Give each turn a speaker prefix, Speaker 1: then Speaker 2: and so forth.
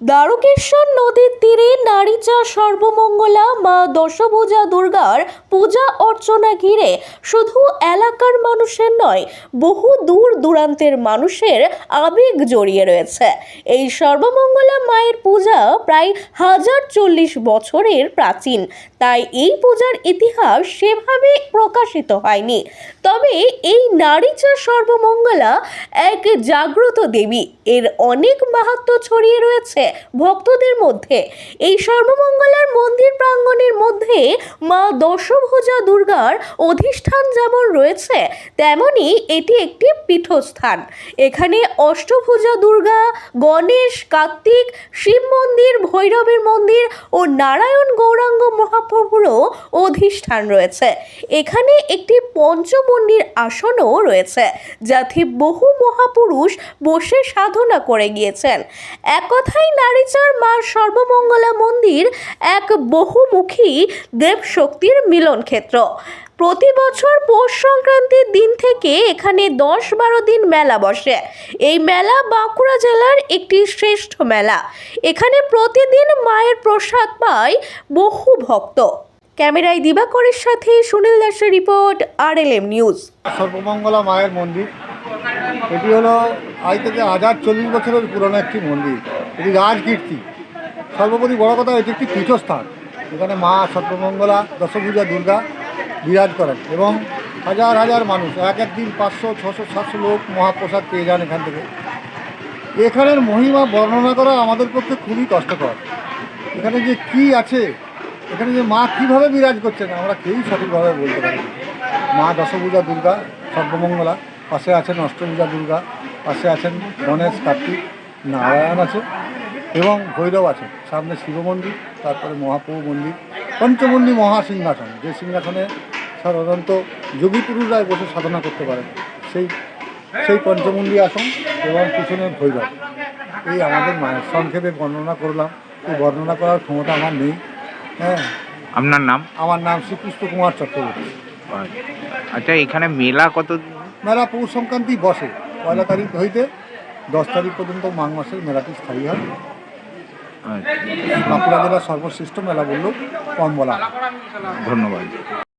Speaker 1: দ্বারকেশ্বর নদীর তীরে নারীচা সর্বমঙ্গলা, মা দশভুজা দুর্গার পূজা অর্চনা ঘিরে শুধু এলাকার মানুষের নয়, বহু দূর দূরান্তের মানুষের আবেগ জড়িয়ে রয়েছে। এই সর্বমঙ্গলা মায়ের পূজা প্রায় হাজার চল্লিশ বছরের প্রাচীন। তাই এই পূজার ইতিহাস সেভাবে প্রকাশিত হয়নি। তবে এই নারীচা সর্বমঙ্গলা এক জাগ্রত দেবী। এর অনেক মাহাত্ম্য ছড়িয়ে রয়েছে। ভক্তদের মধ্যে। এই সর্বমঙ্গলার মন্দির প্রাঙ্গণের মধ্যে মা দশভুজা দুর্গার অধিষ্ঠান যেমন রয়েছে, তেমনি এটি একটি পীঠস্থান। এখানে অষ্টভুজা দুর্গা, গণেশ, কার্তিক, শিব মন্দির, ভৈরবের মন্দির ও নারায়ণ গৌরাঙ্গ মহাপ্রভুরও অধিষ্ঠান রয়েছে। এখানে একটি পঞ্চমন্ডির আসনও রয়েছে যাতে বহু মহাপুরুষ বসে সাধনা করে গিয়েছেন। এক কথায় নারীচার মা সর্বমঙ্গলা মন্দির এক বহুমুখী দেবশক্তির মিলন ক্ষেত্র প্রতি বছর পৌষ সংক্রান্তির দিন থেকে এখানে দশ বারো দিন মেলা বসে। এই মেলা বাঁকুড়া জেলার একটি শ্রেষ্ঠ মেলা। এখানে প্রতিদিন মায়ের প্রসাদ পায় বহু ভক্ত। ক্যামেরায় দিবাকরের সাথে সুনীল দাসের report R L M News.
Speaker 2: Sarbamangala মায়ের মন্দির। এটি হলো আজ থেকে হাজার চল্লিশ বছরের পুরনো একটি মন্দির। এটি রাজকীর্তি। সর্বোপরি বড় কথা, এটি একটি পীঠস্থান। এখানে মা সর্বমঙ্গলা, দশভূজা, দুর্গা বিরাজ করেন এবং হাজার হাজার মানুষ, এক এক দিন পাঁচশো, ছশো, সাতশো লোক মহাপ্রসাদ পেয়ে যান এখান থেকে। এখানের মহিমা বর্ণনা করা আমাদের পক্ষে খুবই কষ্টকর। এখানে যে কি আছে, এখানে যে মা কীভাবে বিরাজ করছেন, আমরা কেউই সঠিকভাবে বলতে পারি মা দশভূজা দুর্গা, সর্বমঙ্গলা, পাশে আছেন অষ্টভূজা দুর্গা, পাশে আছেন গণেশ, কার্তিক, নারায়ণ আছে এবং ভৈরব আছে। সামনে শিব মন্দির, তারপরে মহাপ্রভু মন্দির পঞ্চমন্দির মহাসিংহাসন, যে সিংহাসনে সাধারণত যোগী পুরুষরাই বসে সাধনা করতে পারেন। সেই সেই পঞ্চমন্দি আসন এবং পিছনে ভৈরব। এই আমাদের মায়ের সংক্ষেপে বর্ণনা করলাম। এই বর্ণনা করার ক্ষমতা আমার নেই। হ্যাঁ।
Speaker 3: আপনার নাম?
Speaker 2: আমার নাম শ্রীকৃষ্ণ কুমার চক্রবর্তী
Speaker 3: আচ্ছা এখানে মেলা কত
Speaker 2: মেলা পৌষ সংক্রান্তি বসে। পয়লা তারিখ হইতে দশ তারিখ পর্যন্ত মাঘ মাসের মেলাটি স্থায়ী হয়।
Speaker 3: আচ্ছা,
Speaker 2: বাঁকুড়া জেলার সর্বশ্রেষ্ঠ মেলা বললেও কম বলা
Speaker 3: ধন্যবাদ।